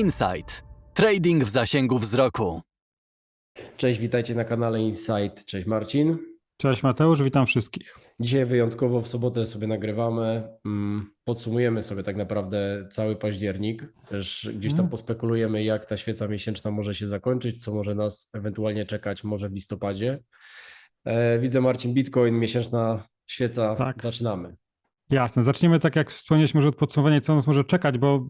Insight. Trading w zasięgu wzroku. Cześć, witajcie na kanale Insight. Cześć Marcin. Cześć Mateusz, witam wszystkich. Dzisiaj wyjątkowo w sobotę sobie nagrywamy. mm, Podsumujemy sobie tak naprawdę cały październik. Też gdzieś tam Mhm. pospekulujemy, jak ta świeca miesięczna może się zakończyć, co może nas ewentualnie czekać może w listopadzie. E, Widzę Marcin Bitcoin, miesięczna świeca. Tak. Zaczynamy. Jasne, zaczniemy tak jak wspomniałeś może od podsumowania, co nas może czekać, bo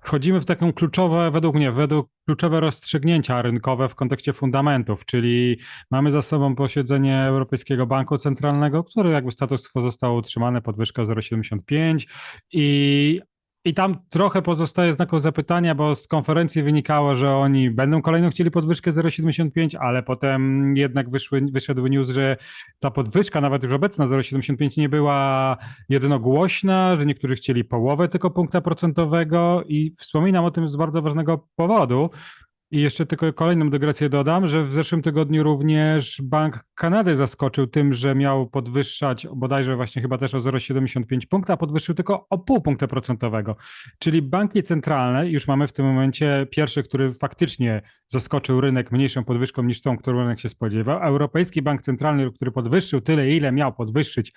wchodzimy w taką kluczowe, według mnie, według kluczowe rozstrzygnięcia rynkowe w kontekście fundamentów, czyli mamy za sobą posiedzenie Europejskiego Banku Centralnego, który jakby status quo został utrzymany, podwyżka 0,75 i i tam trochę pozostaje znaków zapytania, bo z konferencji wynikało, że oni będą kolejną chcieli podwyżkę 0,75, ale potem jednak wyszły, wyszedł news, że ta podwyżka, nawet już obecna 0,75 nie była jednogłośna, że niektórzy chcieli połowę tylko punkta procentowego i wspominam o tym z bardzo ważnego powodu. I jeszcze tylko kolejną dygresję dodam, że w zeszłym tygodniu również Bank Kanady zaskoczył tym, że miał podwyższać bodajże właśnie chyba też o 0,75 punkta, a podwyższył tylko o pół punkta procentowego. Czyli banki centralne, już mamy w tym momencie pierwszy, który faktycznie zaskoczył rynek mniejszą podwyżką niż tą, którą rynek się spodziewał. Europejski Bank Centralny, który podwyższył tyle, ile miał podwyższyć,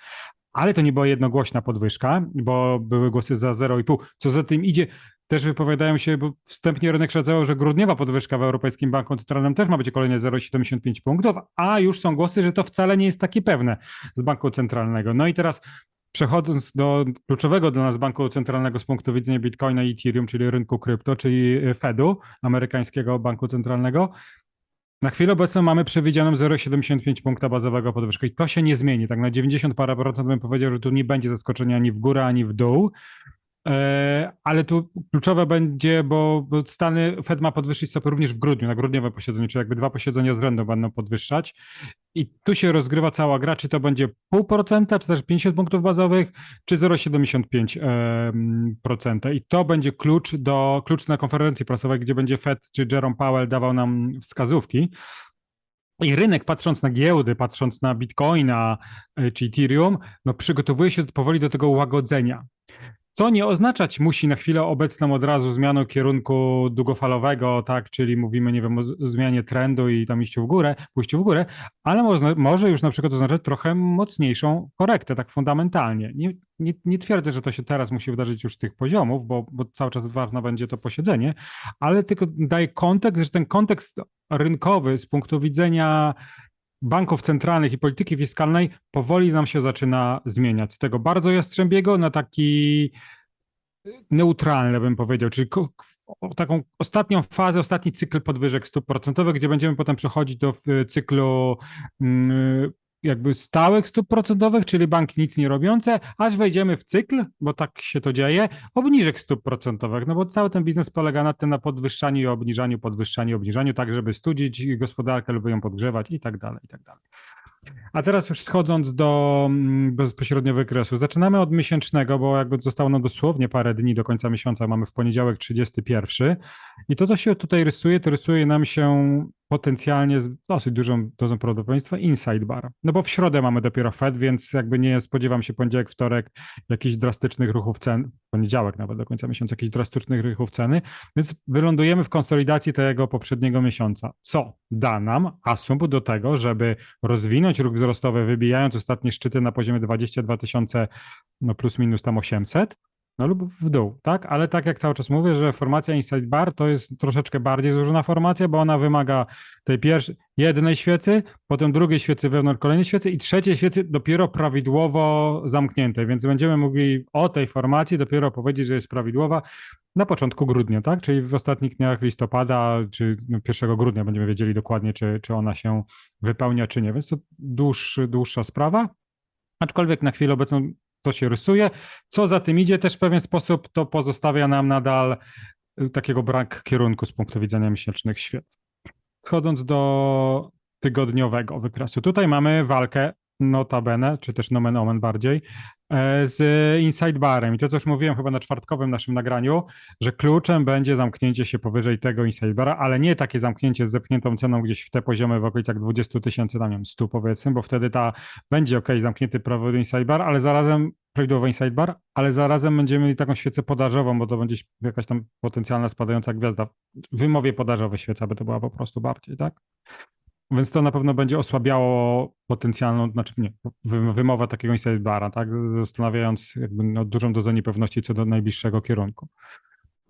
ale to nie była jednogłośna podwyżka, bo były głosy za 0,5. Co za tym idzie, też wypowiadają się, bo wstępnie rynek szacował, że grudniowa podwyżka w Europejskim Banku Centralnym też ma być kolejne 0,75 punktów, a już są głosy, że to wcale nie jest takie pewne z Banku Centralnego. No i teraz przechodząc do kluczowego dla nas banku centralnego z punktu widzenia Bitcoina i Ethereum, czyli rynku krypto, czyli Fedu, amerykańskiego banku centralnego, na chwilę obecną mamy przewidzianą 0,75 punkta bazowego podwyżkę i to się nie zmieni. Tak na 90 parę procent bym powiedział, że tu nie będzie zaskoczenia ani w górę, ani w dół. E, Ale tu kluczowe będzie, bo, Stany Fed ma podwyższyć stopy również w grudniu, na grudniowym posiedzeniu, czyli jakby dwa posiedzenia z rzędu będą podwyższać. I tu się rozgrywa cała gra, czy to będzie 0,5%, czy też 50 punktów bazowych, czy 0,75%. I to będzie klucz do klucz na konferencji prasowej, gdzie będzie Fed czy Jerome Powell dawał nam wskazówki. I rynek, patrząc na giełdy, patrząc na Bitcoina e, czy Ethereum, no przygotowuje się powoli do tego łagodzenia. Co nie oznaczać musi na chwilę obecną od razu zmianą kierunku długofalowego, tak, czyli mówimy, nie wiem, o zmianie trendu i tam iściu w górę, pójściu w górę, ale może, może już na przykład oznaczać trochę mocniejszą korektę, tak fundamentalnie. Nie, nie, nie twierdzę, że to się teraz musi wydarzyć już z tych poziomów, bo, bo cały czas ważne będzie to posiedzenie, ale tylko daję kontekst, że ten kontekst rynkowy z punktu widzenia banków centralnych i polityki fiskalnej powoli nam się zaczyna zmieniać. Z tego bardzo jastrzębiego na taki neutralny, bym powiedział, czyli taką ostatnią fazę, ostatni cykl podwyżek stóp procentowych, gdzie będziemy potem przechodzić do cyklu mm, jakby stałych stóp procentowych, czyli banki nic nie robiące, aż wejdziemy w cykl, bo tak się to dzieje, obniżek stóp procentowych, no bo cały ten biznes polega na tym, na podwyższaniu i obniżaniu, podwyższaniu i obniżaniu, tak żeby studzić gospodarkę lub ją podgrzewać i tak dalej, i tak dalej. A teraz już schodząc do mm, bezpośrednio wykresu, zaczynamy od miesięcznego, bo jakby zostało nam dosłownie parę dni do końca miesiąca, mamy w poniedziałek 31 i to, co się tutaj rysuje, to rysuje nam się potencjalnie z dosyć dużą dozą prawdopodobieństwa inside bar. No bo w środę mamy dopiero Fed, więc jakby nie spodziewam się poniedziałek, wtorek jakichś drastycznych ruchów cen, poniedziałek nawet do końca miesiąca jakichś drastycznych ruchów ceny, więc wylądujemy w konsolidacji tego poprzedniego miesiąca, co da nam asumpt do tego, żeby rozwinąć ruch wzrostowy, wybijając ostatnie szczyty na poziomie 22 tysiące, no plus minus tam 800, no lub w dół, tak? Ale tak jak cały czas mówię, że formacja Inside Bar to jest troszeczkę bardziej złożona formacja, bo ona wymaga tej pierwszej, jednej świecy, potem drugiej świecy wewnątrz kolejnej świecy i trzeciej świecy dopiero prawidłowo zamkniętej, więc będziemy mogli o tej formacji dopiero powiedzieć, że jest prawidłowa na początku grudnia, tak? Czyli w ostatnich dniach listopada czy no, 1 grudnia będziemy wiedzieli dokładnie, czy, czy ona się wypełnia, czy nie, więc to dłuższa sprawa. Aczkolwiek na chwilę obecną to się rysuje. Co za tym idzie, też w pewien sposób to pozostawia nam nadal y, takiego brak kierunku z punktu widzenia miesięcznych świec. Schodząc do tygodniowego wykresu. Tutaj mamy walkę notabene, czy też nomen omen bardziej, z inside barem. I to, co już mówiłem chyba na czwartkowym naszym nagraniu, że kluczem będzie zamknięcie się powyżej tego inside bara, ale nie takie zamknięcie z zepchniętą ceną gdzieś w te poziomy w okolicach 20 tysięcy, nie wiem, 100 powiedzmy, bo wtedy ta będzie ok, zamknięty prawidłowy inside bar, ale zarazem prawidłowy inside bar, ale zarazem będziemy mieli taką świecę podażową, bo to będzie jakaś tam potencjalna spadająca gwiazda. W wymowie podażowej świeca by to była po prostu bardziej, tak? Więc to na pewno będzie osłabiało potencjalną, znaczy nie, wy- wymowę takiego inside bara, tak? Zastanawiając jakby no, dużą dozę niepewności co do najbliższego kierunku.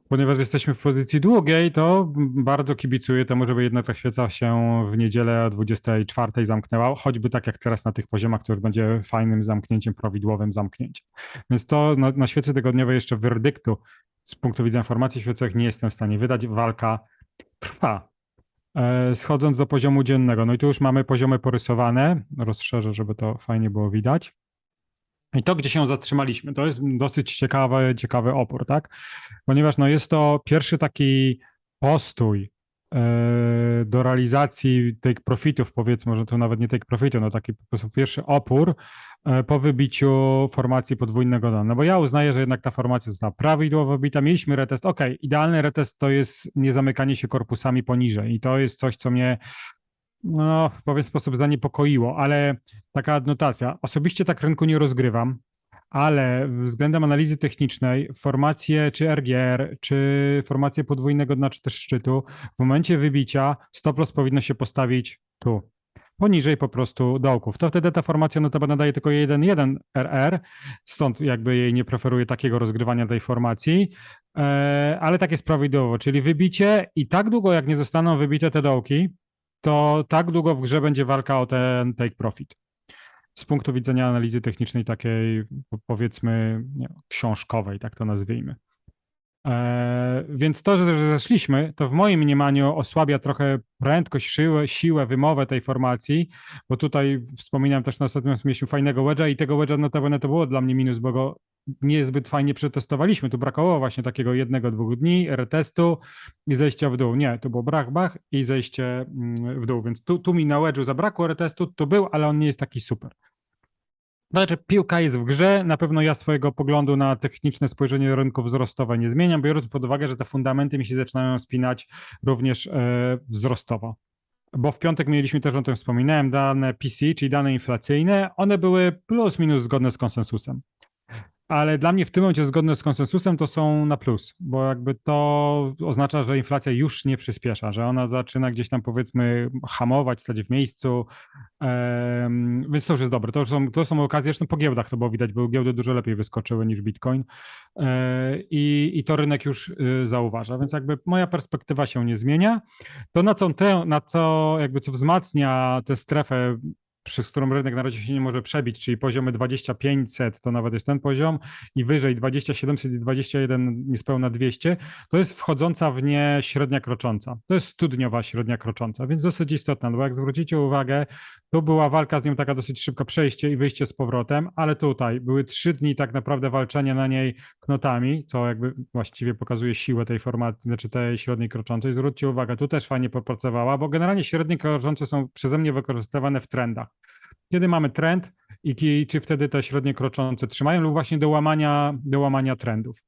Ponieważ jesteśmy w pozycji długiej, to bardzo kibicuję temu, żeby jednak ta świeca się w niedzielę o 24 zamknęła, choćby tak jak teraz na tych poziomach, który będzie fajnym zamknięciem, prawidłowym zamknięciem. Więc to na, na świecy tygodniowej jeszcze werdyktu z punktu widzenia informacji świecowych nie jestem w stanie wydać. Walka trwa. E, Schodząc do poziomu dziennego, no i tu już mamy poziomy porysowane. Rozszerzę, żeby to fajnie było widać. I to, gdzie się zatrzymaliśmy, to jest dosyć ciekawy, ciekawy opór, tak? Ponieważ no, jest to pierwszy taki postój do realizacji take profitów, powiedzmy, że to nawet nie take profitu, no taki po prostu pierwszy opór e, po wybiciu formacji podwójnego dna. No bo ja uznaję, że jednak ta formacja została prawidłowo wybita. Mieliśmy retest, ok, idealny retest to jest nie zamykanie się korpusami poniżej i to jest coś, co mnie no, w pewien sposób zaniepokoiło, ale taka adnotacja. Osobiście tak rynku nie rozgrywam, ale względem analizy technicznej formacje czy RGR, czy formacje podwójnego dna, czy też szczytu, w momencie wybicia stop loss powinno się postawić tu. Poniżej po prostu dołków. To wtedy ta formacja notabene daje tylko 1,1 RR, stąd jakby jej nie preferuję takiego rozgrywania tej formacji, e, ale tak jest prawidłowo, czyli wybicie i tak długo jak nie zostaną wybite te dołki, to tak długo w grze będzie walka o ten take profit. Z punktu widzenia analizy technicznej, takiej po- powiedzmy nie, książkowej, tak to nazwijmy. E, więc to, że zeszliśmy, to w moim mniemaniu osłabia trochę prędkość, siłę, siłę, wymowę tej formacji, bo tutaj wspominałem też na ostatnim mieliśmy fajnego wedge'a i tego wedge'a notabene to było dla mnie minus, bo go niezbyt fajnie przetestowaliśmy. Tu brakowało właśnie takiego jednego, dwóch dni, retestu i zejścia w dół. Nie, to było brach, bach i zejście mm, w dół, więc tu, tu mi na wedge'u zabrakło retestu, tu był, ale on nie jest taki super. Znaczy, piłka jest w grze. Na pewno ja swojego poglądu na techniczne spojrzenie rynku wzrostowe nie zmieniam, biorąc pod uwagę, że te fundamenty mi się zaczynają spinać również e, wzrostowo. Bo w piątek mieliśmy też, o tym wspominałem, dane PC, czyli dane inflacyjne. One były plus minus zgodne z konsensusem. Ale dla mnie w tym momencie zgodne z konsensusem to są na plus, bo jakby to oznacza, że inflacja już nie przyspiesza, że ona zaczyna gdzieś tam powiedzmy hamować, stać w miejscu, Em, więc to już jest dobre. To, są, to są okazje, zresztą po giełdach to było widać, bo giełdy dużo lepiej wyskoczyły niż Bitcoin E, i, i to rynek już y, zauważa, więc jakby moja perspektywa się nie zmienia. To na co, te, na co jakby co wzmacnia tę strefę przez którą rynek na razie się nie może przebić, czyli poziomy 2500 to nawet jest ten poziom i wyżej 2700 i 21 niespełna 200, to jest wchodząca w nie średnia krocząca. To jest studniowa średnia krocząca, więc dosyć istotna, bo jak zwrócicie uwagę, tu była walka z nią taka dosyć szybka, przejście i wyjście z powrotem, ale tutaj były trzy dni tak naprawdę walczenia na niej knotami, co jakby właściwie pokazuje siłę tej formacji, znaczy tej średniej kroczącej. Zwróćcie uwagę, tu też fajnie popracowała, bo generalnie średnie kroczące są przeze mnie wykorzystywane w trendach. Kiedy mamy trend i czy wtedy te średnie kroczące trzymają lub właśnie do łamania, do łamania trendów.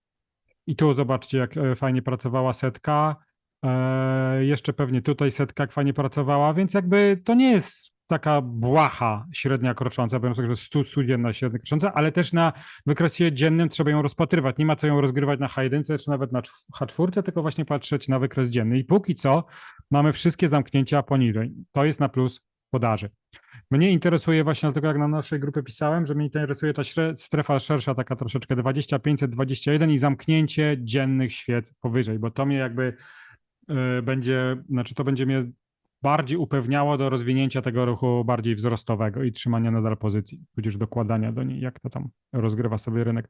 I tu zobaczcie, jak e, fajnie pracowała setka. E, jeszcze pewnie tutaj setka jak fajnie pracowała, więc jakby to nie jest taka błaha średnia krocząca, powiem sobie, że 100 codzienna średnia krocząca, ale też na wykresie dziennym trzeba ją rozpatrywać. Nie ma co ją rozgrywać na H1 czy nawet na H4, tylko właśnie patrzeć na wykres dzienny. I póki co mamy wszystkie zamknięcia poniżej. To jest na plus podaży. Mnie interesuje właśnie, dlatego jak na naszej grupie pisałem, że mnie interesuje ta strefa szersza, taka troszeczkę 2521 i zamknięcie dziennych świec powyżej, bo to mnie jakby y, będzie, znaczy to będzie mnie bardziej upewniało do rozwinięcia tego ruchu bardziej wzrostowego i trzymania nadal pozycji, tudzież dokładania do niej, jak to tam rozgrywa sobie rynek.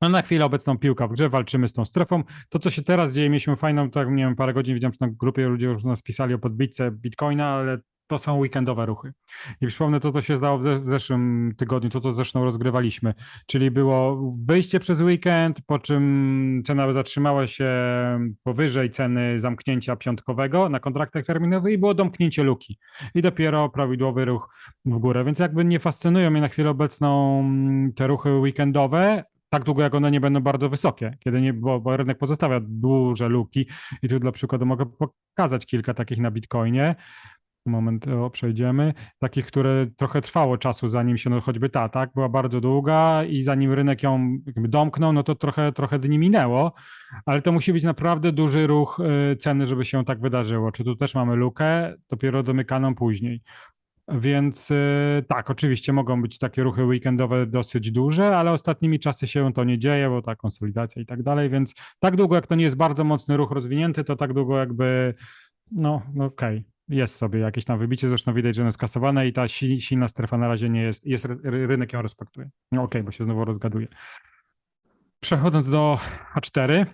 No na chwilę obecną piłka w grze, walczymy z tą strefą. To, co się teraz dzieje, mieliśmy fajną, tak nie wiem, parę godzin widziałem, że na grupie ludzie już nas pisali o podbitce Bitcoina, ale to są weekendowe ruchy. I przypomnę to, co się zdało w, ze, w zeszłym tygodniu, to, co zresztą rozgrywaliśmy. Czyli było wyjście przez weekend, po czym cena zatrzymała się powyżej ceny zamknięcia piątkowego na kontraktach terminowych i było domknięcie luki. I dopiero prawidłowy ruch w górę. Więc jakby nie fascynują mnie na chwilę obecną te ruchy weekendowe, tak długo jak one nie będą bardzo wysokie, kiedy nie, bo, bo rynek pozostawia duże luki i tu dla przykładu mogę pokazać kilka takich na Bitcoinie. Moment, o, przejdziemy. Takich, które trochę trwało czasu, zanim się, no choćby ta, tak, była bardzo długa i zanim rynek ją domknął, no to trochę, trochę dni minęło, ale to musi być naprawdę duży ruch y, ceny, żeby się tak wydarzyło. Czy tu też mamy lukę, dopiero domykaną później. Więc y, tak, oczywiście mogą być takie ruchy weekendowe dosyć duże, ale ostatnimi czasy się to nie dzieje, bo ta konsolidacja i tak dalej, więc tak długo jak to nie jest bardzo mocny ruch rozwinięty, to tak długo jakby, no, no okej, jest sobie jakieś tam wybicie, zresztą widać, że ono jest kasowane i ta si- silna strefa na razie nie jest, jest ry- ry- rynek ją respektuje. No okej, bo się znowu rozgaduje. Przechodząc do H4,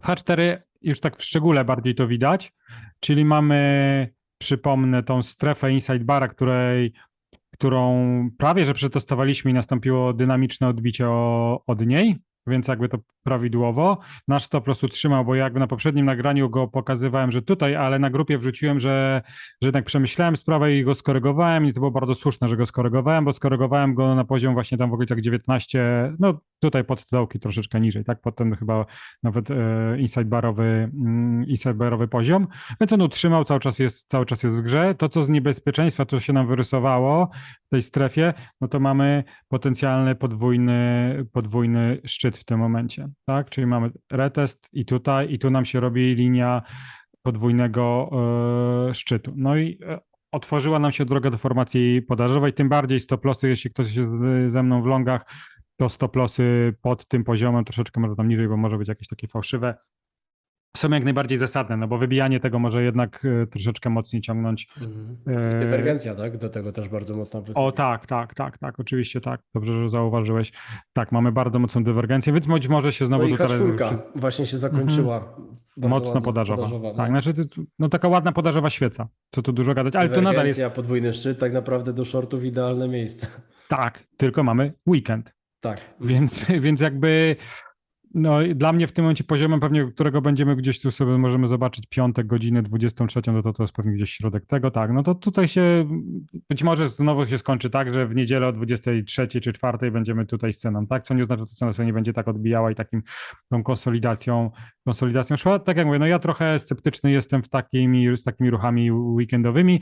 w H4 już tak w szczególe bardziej to widać, czyli mamy przypomnę tą strefę inside bara, której, którą prawie że przetestowaliśmy i nastąpiło dynamiczne odbicie o, od niej, więc jakby to prawidłowo. Nasz stop loss utrzymał, bo jakby na poprzednim nagraniu go pokazywałem, że tutaj, ale na grupie wrzuciłem, że, że jednak przemyślałem sprawę i go skorygowałem i to było bardzo słuszne, że go skorygowałem, bo skorygowałem go na poziom właśnie tam w okolicach 19, no tutaj pod dołki troszeczkę niżej, tak, pod ten chyba nawet e, inside barowy, mm, inside barowy poziom, więc on utrzymał, cały czas jest, cały czas jest w grze. To, co z niebezpieczeństwa, to się nam wyrysowało w tej strefie, no to mamy potencjalny podwójny, podwójny szczyt w tym momencie, tak? Czyli mamy retest i tutaj, i tu nam się robi linia podwójnego e, szczytu. No i e, otworzyła nam się droga do formacji podażowej, tym bardziej stop lossy, jeśli ktoś jest ze mną w longach, to stop lossy pod tym poziomem, troszeczkę może tam niżej, bo może być jakieś takie fałszywe, są jak najbardziej zasadne, no bo wybijanie tego może jednak e, troszeczkę mocniej ciągnąć. E, Dywergencja, tak? Do tego też bardzo mocno O wychodzi. tak, tak, tak, tak, oczywiście tak. Dobrze, że zauważyłeś. Tak, mamy bardzo mocną dywergencję, więc być może się znowu No i tutaj H4 właśnie się zakończyła. Bardzo mocno ładnie podażowa. no. Tak, znaczy ty- no taka ładna podażowa świeca, co tu dużo gadać, ale to nadal jest podwójny szczyt, tak naprawdę do shortów idealne miejsce. tak, tylko mamy weekend, Tak. więc, więc jakby no dla mnie w tym momencie poziomem pewnie, którego będziemy gdzieś tu sobie możemy zobaczyć piątek, godzinę 23, no to to jest pewnie gdzieś środek tego, tak, no to tutaj się być może znowu się skończy tak, że w niedzielę o 23 czy 4 będziemy tutaj z ceną, tak, co nie oznacza, że ta cena sobie nie będzie tak odbijała i takim tą konsolidacją, konsolidacją szła, tak jak mówię, no ja trochę sceptyczny jestem w takimi, z takimi ruchami weekendowymi,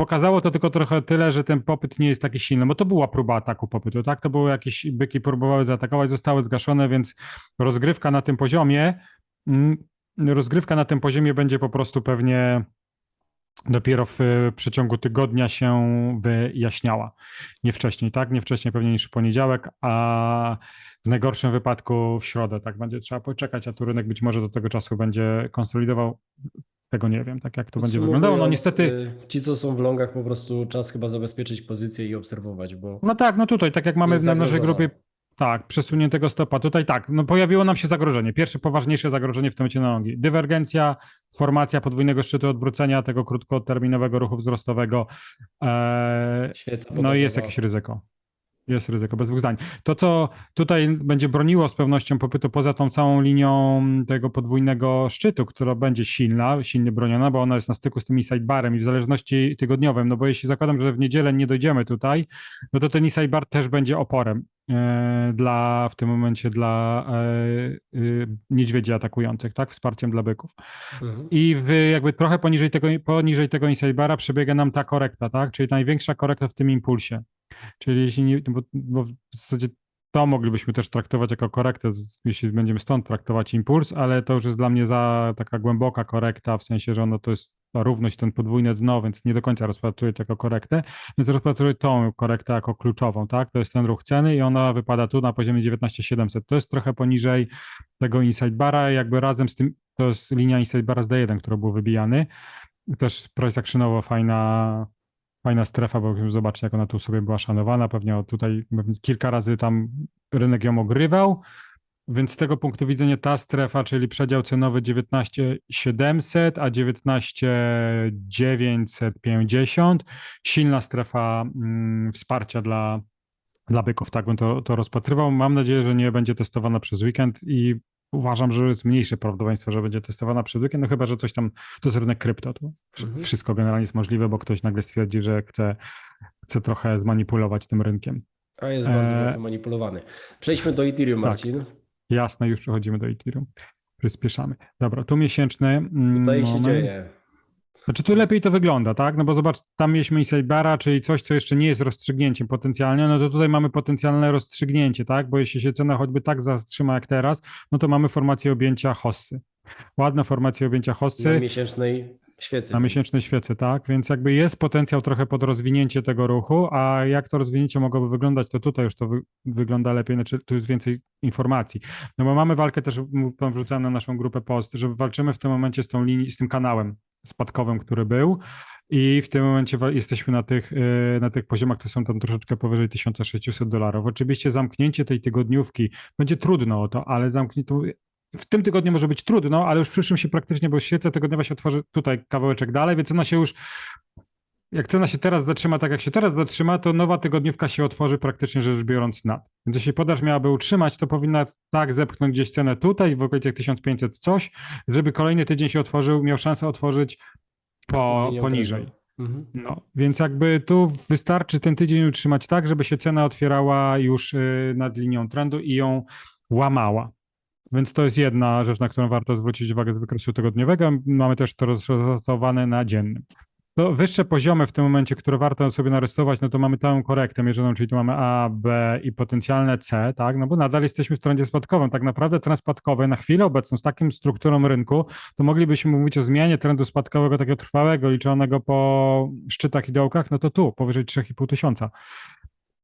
Pokazało to tylko trochę tyle, że ten popyt nie jest taki silny, bo to była próba ataku popytu, tak? To były jakieś byki próbowały zaatakować, zostały zgaszone, więc rozgrywka na tym poziomie, mm, rozgrywka na tym poziomie będzie po prostu pewnie dopiero w przeciągu tygodnia się wyjaśniała. Nie wcześniej, tak? Nie wcześniej pewnie niż w poniedziałek, a w najgorszym wypadku w środę, tak? Będzie trzeba poczekać, a tu rynek być może do tego czasu będzie konsolidował. Tego nie wiem, tak jak to będzie wyglądało. No niestety. y, Ci, co są w longach, po prostu czas chyba zabezpieczyć pozycję i obserwować, bo No tak, no tutaj, tak jak mamy na naszej grupie, tak, przesuniętego stopa, tutaj tak, no pojawiło nam się zagrożenie. Pierwsze poważniejsze zagrożenie w tym momencie na nogi. Dywergencja, formacja podwójnego szczytu odwrócenia tego krótkoterminowego ruchu wzrostowego. E, świeca no i jest jakieś ryzyko. Jest ryzyko, bez dwóch zdań. To, co tutaj będzie broniło z pewnością popytu poza tą całą linią tego podwójnego szczytu, która będzie silna, silnie broniona, bo ona jest na styku z tym sidebarem i w zależności tygodniowym, no bo jeśli zakładam, że w niedzielę nie dojdziemy tutaj, no to ten sidebar też będzie oporem e, dla, w tym momencie dla e, e, niedźwiedzi atakujących, tak, wsparciem dla byków. Mhm. I w, jakby trochę poniżej tego, poniżej tego inside bara przebiega nam ta korekta, tak? Czyli największa korekta w tym impulsie. Czyli jeśli nie, bo, bo w zasadzie to moglibyśmy też traktować jako korektę, jeśli będziemy stąd traktować impuls, ale to już jest dla mnie za taka głęboka korekta, w sensie, że ono to jest ta równość, ten podwójne dno, więc nie do końca rozpatruję to jako korektę, więc rozpatruję tą korektę jako kluczową, tak? To jest ten ruch ceny i ona wypada tu na poziomie 19700. To jest trochę poniżej tego inside bara, jakby razem z tym, to jest linia inside bara z D1, który był wybijany. Też price actionowo fajna, fajna strefa, bo zobaczcie, jak ona tu sobie była szanowana. Pewnie tutaj kilka razy tam rynek ją ogrywał, Więc z tego punktu widzenia ta strefa, czyli przedział cenowy 19700, a 19950, silna strefa mm, wsparcia dla, dla byków, tak bym to, to rozpatrywał. Mam nadzieję, że nie będzie testowana przez weekend i uważam, że jest mniejsze prawdopodobieństwo, że będzie testowana przez weekend, no chyba, że coś tam, to jest rynek krypto, to Mhm. wszystko generalnie jest możliwe, bo ktoś nagle stwierdzi, że chce, chce trochę zmanipulować tym rynkiem. A jest bardzo mocno manipulowany. Przejdźmy do Ethereum, tak. Marcin. Jasne, już przechodzimy do Ethereum. Przyspieszamy. Dobra, tu miesięczny mm, Tutaj się moment. dzieje. Znaczy tu lepiej to wygląda, tak? No bo zobacz, tam mieliśmy inside bara, czyli coś, co jeszcze nie jest rozstrzygnięciem potencjalnie, no to tutaj mamy potencjalne rozstrzygnięcie, tak? Bo jeśli się cena choćby tak zatrzyma jak teraz, no to mamy formację objęcia hossy. Ładna formacja objęcia hossy. Na miesięcznej świecy. Na miesięcznej świecy, tak? Więc jakby jest potencjał trochę pod rozwinięcie tego ruchu, a jak to rozwinięcie mogłoby wyglądać, to tutaj już to wy, wygląda lepiej, znaczy tu jest więcej informacji. No bo mamy walkę też, tam wrzucałem na naszą grupę post, że walczymy w tym momencie z tą linii, z tym kanałem spadkowym, który był i w tym momencie jesteśmy na tych, yy, na tych poziomach, które są tam troszeczkę powyżej 1600 dolarów. Oczywiście zamknięcie tej tygodniówki będzie trudno o to, ale zamknięcie w tym tygodniu może być trudno, ale już w przyszłym się praktycznie, bo świeca tygodniowa się otworzy tutaj kawałeczek dalej, więc ona się już, jak cena się teraz zatrzyma tak jak się teraz zatrzyma, to nowa tygodniówka się otworzy praktycznie rzecz biorąc nad. Więc jeśli podaż miałaby utrzymać, to powinna tak zepchnąć gdzieś cenę tutaj, w okolicach 1500 coś, żeby kolejny tydzień się otworzył, miał szansę otworzyć po, poniżej. Mhm. No, więc jakby tu wystarczy ten tydzień utrzymać tak, żeby się cena otwierała już y, nad linią trendu i ją łamała. Więc to jest jedna rzecz, na którą warto zwrócić uwagę z wykresu tygodniowego. Mamy też to rozszacowane na dziennym. To wyższe poziomy w tym momencie, które warto sobie narysować, no to mamy całą korektę mierzoną, czyli tu mamy A, B i potencjalne C, tak? No bo nadal jesteśmy w trendzie spadkowym. Tak naprawdę trend spadkowy na chwilę obecną z takim strukturą rynku, to moglibyśmy mówić o zmianie trendu spadkowego takiego trwałego, liczonego po szczytach i dołkach, no to tu, powyżej 3,5 tysiąca.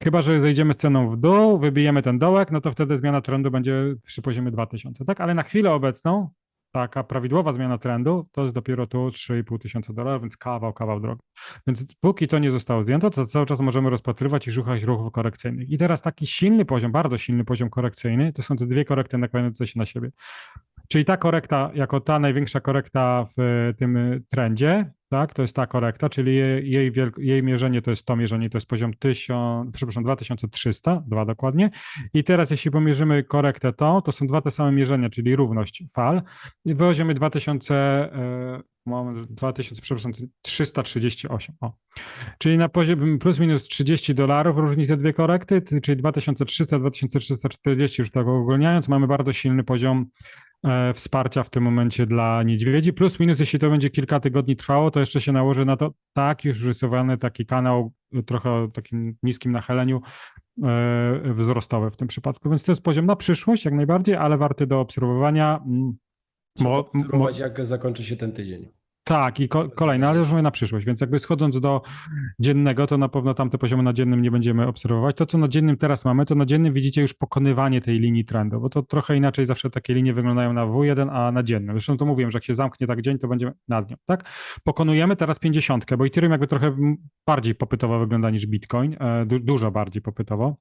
Chyba, że zejdziemy z ceną w dół, wybijemy ten dołek, no to wtedy zmiana trendu będzie przy poziomie 2000, tak? Ale na chwilę obecną taka prawidłowa zmiana trendu to jest dopiero tu 3,5 tysiąca dolarów, więc kawał, kawał drogi. Więc póki to nie zostało zdjęte, to cały czas możemy rozpatrywać i szukać ruchów korekcyjnych. I teraz taki silny poziom, bardzo silny poziom korekcyjny, to są te dwie korekty nakładające się na siebie. Czyli ta korekta, jako ta największa korekta w tym trendzie, tak, to jest ta korekta, czyli jej, jej, jej mierzenie to jest to mierzenie, to jest poziom 1000, przepraszam, 2300, dwa dokładnie. I teraz jeśli pomierzymy korektę tą, to są dwa te same mierzenia, czyli równość fal. Weźmiemy 2000, e, moment, 2000, przepraszam, 338, o. Czyli na poziomie plus minus 30 dolarów różni te dwie korekty, ty- czyli 2300, 2340 już tak ogólniając, mamy bardzo silny poziom wsparcia w tym momencie dla niedźwiedzi. Plus minus, jeśli to będzie kilka tygodni trwało, to jeszcze się nałoży na to tak już rysowany taki kanał e, trochę takim niskim nachyleniu e, wzrostowy w tym przypadku. Więc to jest poziom na przyszłość jak najbardziej, ale warty do obserwowania. Mm, Trzeba obserwować, jak zakończy się ten tydzień. Tak, i ko- kolejne, ale już mówię na przyszłość, więc jakby schodząc do dziennego, to na pewno tamte poziomy na dziennym nie będziemy obserwować. To, co na dziennym teraz mamy, to na dziennym widzicie już pokonywanie tej linii trendu, bo to trochę inaczej zawsze takie linie wyglądają na W1, a na dziennym. Zresztą to mówiłem, że jak się zamknie tak dzień, to będziemy nad nią, tak? Pokonujemy teraz 50, bo Ethereum jakby trochę bardziej popytowo wygląda niż Bitcoin, e, du- dużo bardziej popytowo.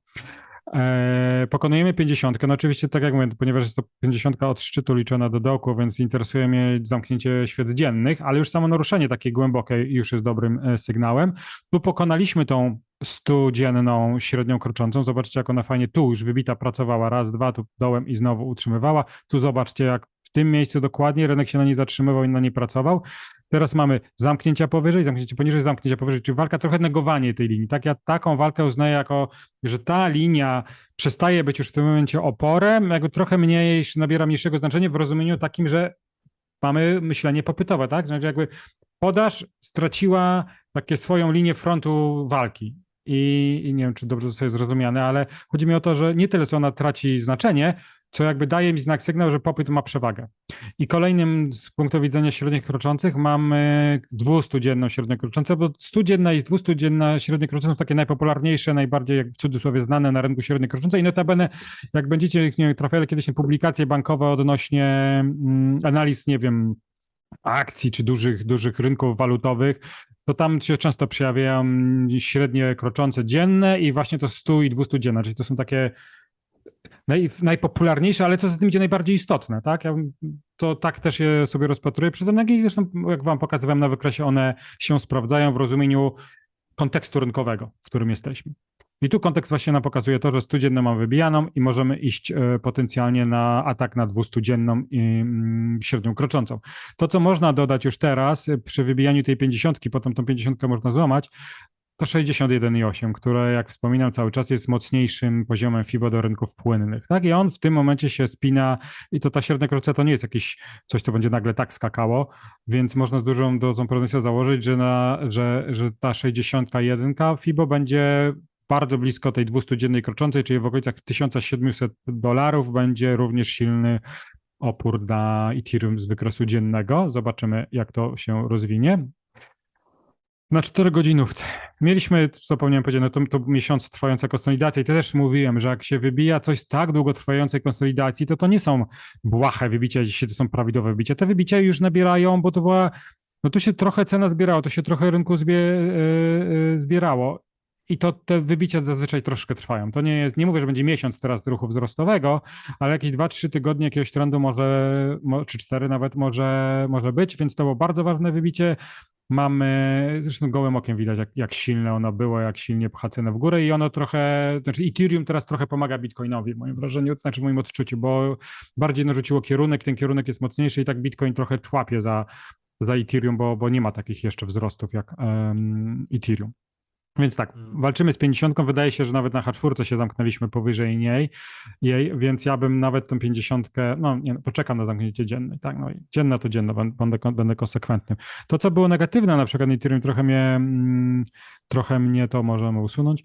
E, pokonujemy 50. No oczywiście, tak jak mówię, ponieważ jest to 50 od szczytu liczona do dołku, więc interesuje mnie zamknięcie świec dziennych, ale już samo naruszenie takie głębokie już jest dobrym e, sygnałem. Tu pokonaliśmy tą 100-dzienną średnią kroczącą. Zobaczcie, jak ona fajnie tu już wybita pracowała raz, dwa, tu dołem i znowu utrzymywała. Tu zobaczcie, jak w tym miejscu dokładnie rynek się na niej zatrzymywał i na niej pracował. Teraz mamy zamknięcia powyżej, zamknięcie poniżej, zamknięcia powyżej, czyli walka, trochę negowanie tej linii. Tak, ja taką walkę uznaję jako, że ta linia przestaje być już w tym momencie oporem, jakby trochę mniej, nabiera mniejszego znaczenia w rozumieniu takim, że mamy myślenie popytowe, tak? Znaczy jakby podaż straciła takie swoją linię frontu walki. I, I nie wiem, czy dobrze zostaje zrozumiane, ale chodzi mi o to, że nie tyle, co ona traci znaczenie, co jakby daje mi znak sygnał, że popyt ma przewagę. I kolejnym z punktu widzenia średnich kroczących mamy 200-dzienną średnią kroczącą, bo 100-dzienna i 200-dzienna średnia krocząca są takie najpopularniejsze, najbardziej jak w cudzysłowie znane na rynku średniej kroczącej. I notabene, jak będziecie nie trafiali kiedyś na publikacje bankowe odnośnie mm, analiz, nie wiem, akcji czy dużych, dużych rynków walutowych, to tam się często przejawiają średnie kroczące dzienne i właśnie to 100 i 200 dzienne, czyli to są takie naj, najpopularniejsze, ale co za tym idzie najbardziej istotne, tak? Ja to tak też je sobie rozpatruję przy tym, zresztą jak wam pokazywałem na wykresie, one się sprawdzają w rozumieniu kontekstu rynkowego, w którym jesteśmy. I tu kontekst właśnie nam pokazuje to, że studzienną mamy wybijaną i możemy iść e, potencjalnie na atak na dwustudzienną i mm, średnią kroczącą. To, co można dodać już teraz e, przy wybijaniu tej 50, potem tą 50 można złamać, to 61,8, które jak wspominam cały czas jest mocniejszym poziomem FIBO do rynków płynnych. Tak? I on w tym momencie się spina i to ta średnia krocząca to nie jest jakieś coś, co będzie nagle tak skakało, więc można z dużą dozą prawdopodobieństwa założyć, że, na, że, że ta 61 FIBO będzie bardzo blisko tej 200-dziennej kroczącej, czyli w okolicach 1700 dolarów będzie również silny opór na Ethereum z wykresu dziennego. Zobaczymy, jak to się rozwinie. Na 4 godzinówce. Mieliśmy, zapomniałem powiedzieć, no to, to miesiąc trwająca konsolidacja i to też mówiłem, że jak się wybija coś z tak długotrwającej konsolidacji, to to nie są błahe wybicia, to są prawidłowe wybicia. Te wybicia już nabierają, bo to była, no tu się trochę cena zbierało, to się trochę rynku zbie, yy, yy, zbierało. I to te wybicia zazwyczaj troszkę trwają. To nie jest, nie mówię, że będzie miesiąc teraz ruchu wzrostowego, ale jakieś 2-3 tygodnie jakiegoś trendu może, mo- czy 4 nawet może, może być, więc to było bardzo ważne wybicie. Mamy, zresztą gołym okiem widać, jak, jak silne ono było, jak silnie pcha cenę w górę i ono trochę, znaczy Ethereum teraz trochę pomaga Bitcoinowi w moim wrażeniu, znaczy w moim odczuciu, bo bardziej narzuciło kierunek, ten kierunek jest mocniejszy i tak Bitcoin trochę człapie za, za Ethereum, bo, bo nie ma takich jeszcze wzrostów jak um, Ethereum. Więc tak, Mm. walczymy z 50. Wydaje się, że nawet na H4 się zamknęliśmy powyżej niej, jej, więc ja bym nawet tą 50, no nie, no, poczekam na zamknięcie dzienne. Tak, no, dzienna to dzienna, będę, będę, konsekwentnym. To, co było negatywne na przykład na Ethereum, trochę mnie, mm, trochę mnie to możemy usunąć,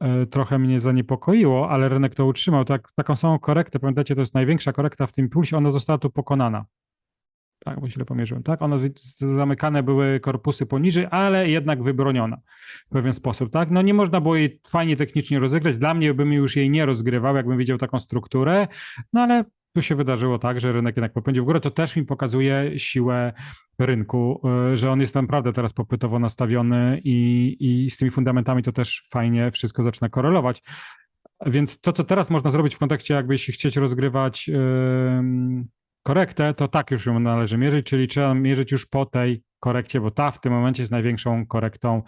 e, trochę mnie zaniepokoiło, ale rynek to utrzymał. Tak, taką samą korektę, pamiętacie, to jest największa korekta w tym impulsie, ona została tu pokonana. Tak, bo źle pomierzyłem, tak? One zamykane były korpusy poniżej, ale jednak wybroniona w pewien sposób, tak? No nie można było jej fajnie technicznie rozegrać. Dla mnie bym już jej nie rozgrywał, jakbym widział taką strukturę, no ale tu się wydarzyło tak, że rynek jednak popędził w górę. To też mi pokazuje siłę rynku, y, że on jest naprawdę teraz popytowo nastawiony i, i z tymi fundamentami to też fajnie wszystko zaczyna korelować. Więc to, co teraz można zrobić w kontekście, jakby jeśli chcieć rozgrywać ym, korektę, to tak już ją należy mierzyć, czyli trzeba mierzyć już po tej korekcie, bo ta w tym momencie jest największą korektą,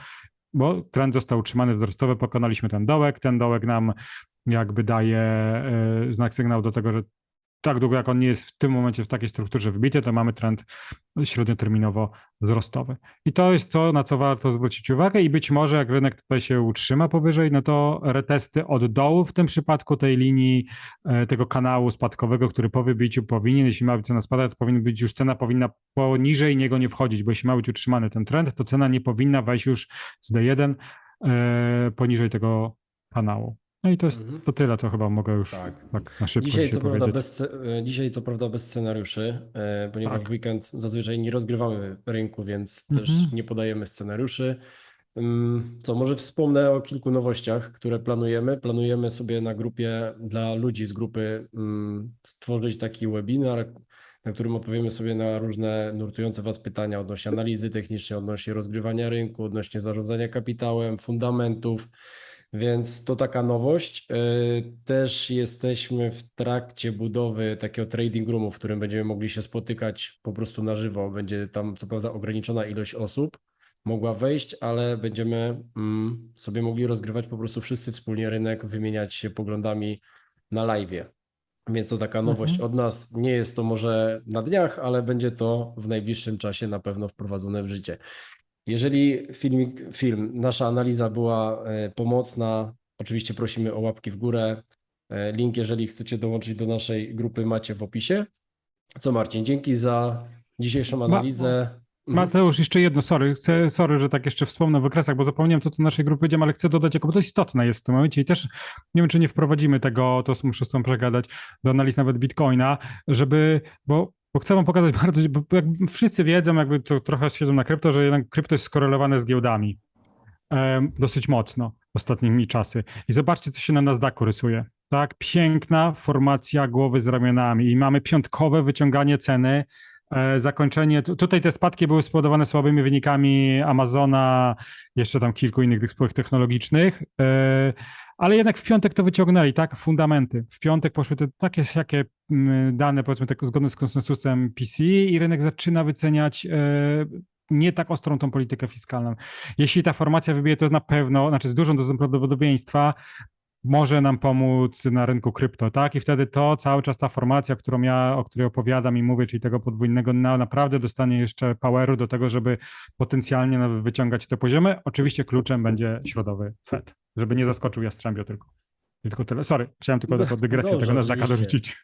bo trend został utrzymany wzrostowy, pokonaliśmy ten dołek, ten dołek nam jakby daje y, znak sygnał do tego, że tak długo jak on nie jest w tym momencie w takiej strukturze wbity, to mamy trend średnioterminowo wzrostowy. I to jest to, na co warto zwrócić uwagę i być może jak rynek tutaj się utrzyma powyżej, no to retesty od dołu w tym przypadku tej linii, e, tego kanału spadkowego, który po wybiciu powinien, jeśli ma być cena spada, to powinien być już cena powinna poniżej niego nie wchodzić, bo jeśli ma być utrzymany ten trend, to cena nie powinna wejść już z D1 e, poniżej tego kanału. No i to jest Mhm. to tyle, co chyba mogę już Tak. tak, na szybko Dzisiaj co, prawda powiedzieć. bez, sce- e, dzisiaj co prawda bez scenariuszy, e, ponieważ Tak. w weekend zazwyczaj nie rozgrywamy rynku, więc też Mhm. nie podajemy scenariuszy. Ym, Co, może wspomnę o kilku nowościach, które planujemy. Planujemy sobie na grupie dla ludzi z grupy ym, stworzyć taki webinar, na którym odpowiemy sobie na różne nurtujące Was pytania odnośnie analizy technicznej, odnośnie rozgrywania rynku, odnośnie zarządzania kapitałem, fundamentów. Więc to taka nowość. Yy, Też jesteśmy w trakcie budowy takiego trading roomu, w którym będziemy mogli się spotykać po prostu na żywo. Będzie tam co prawda ograniczona ilość osób mogła wejść, ale będziemy mm, sobie mogli rozgrywać po prostu wszyscy wspólnie rynek, wymieniać się poglądami na live'ie. Więc to taka nowość Mhm. od nas. Nie jest to może na dniach, ale będzie to w najbliższym czasie na pewno wprowadzone w życie. Jeżeli filmik, film, nasza analiza była e, pomocna, oczywiście prosimy o łapki w górę. E, Link, jeżeli chcecie dołączyć do naszej grupy, macie w opisie. Co Marcin, dzięki za dzisiejszą analizę. Mhm. Mateusz, jeszcze jedno, sorry, chcę, sorry, że tak jeszcze wspomnę o wykresach, bo zapomniałem to, co do naszej grupy powiedziałem, ale chcę dodać, jako bo to istotne jest w tym momencie i też nie wiem, czy nie wprowadzimy tego, to muszę z tą przegadać, do analiz nawet Bitcoina, żeby, bo, bo chcę wam pokazać bardzo, jakby wszyscy wiedzą, jakby to trochę siedzą na krypto, że jednak krypto jest skorelowane z giełdami em, dosyć mocno ostatnimi czasy. I zobaczcie, co się na Nasdaqu rysuje. Tak, piękna formacja głowy z ramionami i mamy piątkowe wyciąganie ceny E, Zakończenie, tu- tutaj te spadki były spowodowane słabymi wynikami Amazona, jeszcze tam kilku innych tych spółek technologicznych, e, ale jednak w piątek to wyciągnęli, tak? Fundamenty. W piątek poszły te takie jakie dane, powiedzmy, tak zgodne z konsensusem PC i rynek zaczyna wyceniać e, nie tak ostrą tą politykę fiskalną. Jeśli ta formacja wybije, to na pewno, znaczy z dużą dozą prawdopodobieństwa może nam pomóc na rynku krypto, tak? I wtedy to cały czas ta formacja, którą ja, o której opowiadam i mówię, czyli tego podwójnego, na, naprawdę dostanie jeszcze poweru do tego, żeby potencjalnie nawet wyciągać te poziomy. Oczywiście kluczem będzie środowy Fed, żeby nie zaskoczył Jastrzębio tylko. I Tylko tyle. Sorry, chciałem tylko No, dygresję dobrze, tego oczywiście. dorzucić.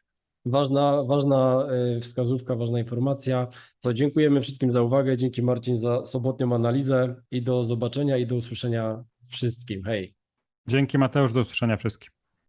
Ważna, ważna y, wskazówka, ważna informacja. Co dziękujemy wszystkim za uwagę. Dzięki Marcin za sobotnią analizę i do zobaczenia i do usłyszenia wszystkim. Hej. Dzięki Mateusz, do usłyszenia wszystkim.